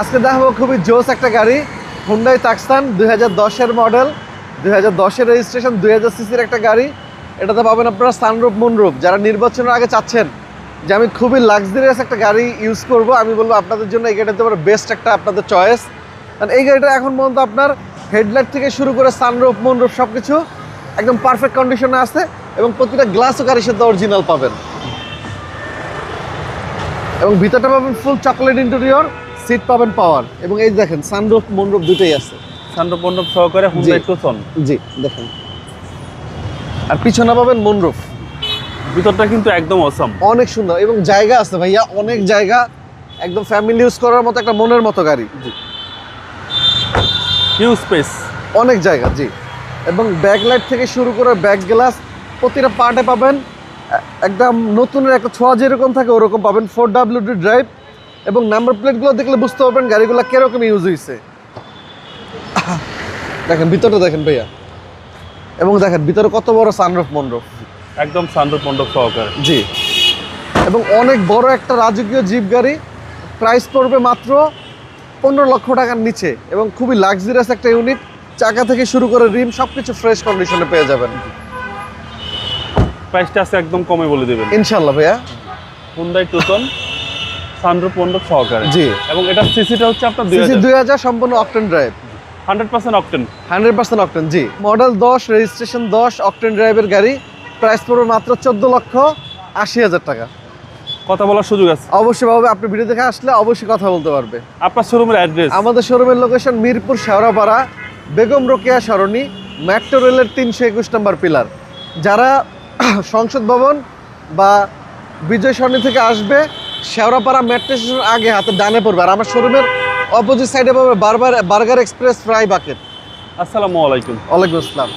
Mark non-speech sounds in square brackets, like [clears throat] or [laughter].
আজকে দেখাবো খুবই জোস একটা গাড়ি হুন্ডাই তাকসান দুই হাজার মডেল দুই হাজার রেজিস্ট্রেশন দুই হাজার সিসির একটা গাড়ি। এটাতে পাবেন আপনারা সানরূপ মুনরূপ যারা নির্বাচনের আগে চাচ্ছেন যে আমি খুবই লাক্সারিয়াস একটা গাড়ি ইউজ করব, আমি বলব আপনাদের জন্য এই গাড়িতে বেস্ট একটা আপনাদের চয়েস কারণ এই গাড়িটা এখন পর্যন্ত আপনার হেডলাইট থেকে শুরু করে সানরূপ মুনরূপ সব কিছু একদম পারফেক্ট কন্ডিশনে আছে এবং প্রতিটা গ্লাসও গাড়ির সাথে অরিজিনাল পাবেন। এবং ভিতরটা পাবেন ফুল চকলেট ইন্টেরিয়র সিট পাবেন পাওয়ার এবং এই দেখেন সানরুফ মনরুফ দুটোই আছে। সান্ডো পণ্ডব সহকারে হুন্ডাই টুসন জি দেখেন। আর পিছনে পাবেন মনরুফ ভিতরটা কিন্তু একদম অসম অনেক সুন্দর এবং জায়গা আছে ভাইয়া অনেক জায়গা। একদম ফ্যামিলি ইউজ করার মতো একটা মনের মতো গাড়ি। জি। হিউজ স্পেস অনেক জায়গা জি। এবং ব্যাকলাইট থেকে শুরু করে ব্যাক গ্লাস প্রতিটা পার্টে পাবেন। একদম নতুনের একটা ছোঁয়া যেরকম থাকে ওরকম পাবেন। ফোর ডাব্লিউডি ড্রাইভ এবং নাম্বার প্লেটগুলো দেখলে বুঝতে পারবেন গাড়িগুলো কীরকম ইউজ হয়েছে দেখেন ভিতরটা দেখেন ভাইয়া। এবং দেখেন ভিতরে কত বড় সানরুফ মনরুফ একদম সান্ডো পণ্ডব সহকারে। জি। এবং অনেক বড় একটা রাজকীয় জিপ গাড়ি প্রাইস পড়বে মাত্র পনেরো লক্ষ টাকার নিচে এবং খুবই লাক্সারিয়াস একটা ইউনিট চাকা থেকে শুরু করে রিম সব কিছু ফ্রেশ কন্ডিশনে পেয়ে যাবেন। প্রাইসটা আছে একদম কমে বলে দেবেন। ইনশাল্লাহ ভাইয়া। হুন্ডাই টুসন সান্ডো পণ্ডব সহকারে। জি। এবং এটা সিসিটা হচ্ছে আপনার দুই হাজার। সম্পূর্ণ octane drive. Hundred percent octane. Hundred percent octane ji. Model দশ রেজিস্ট্রেশন দশ অকটেন ড্রাইভের গাড়ি। প্রাইস পড়বে মাত্র চোদ্দ লক্ষ আশি হাজার টাকা। কথা বলার সুযোগ আছে। অবশ্যই ভাবে আপনি ভিডিও দেখে আসলে অবশ্যই কথা বলতে পারবে। আপনার শোরুমের অ্যাড্রেস আমাদের শোরুমের লোকেশন মিরপুর শেওড়াপাড়া বেগম রোকেয়া সরণি মেট্রো রেলের তিনশো একুশ নম্বর পিলার যারা [clears throat] সংসদ ভবন বা বিজয় সরণি থেকে আসবে শেওড়াপাড়া মেট্রো স্টেশন আগে হাতে ডানে পড়বে। আর আমার শোরুমের অপোজিট সাইডে পাবে বারবার বার্গার এক্সপ্রেস ফ্রাই বাকেট আসসালামু আলাইকুম। ওয়ালাইকুম আসসালাম।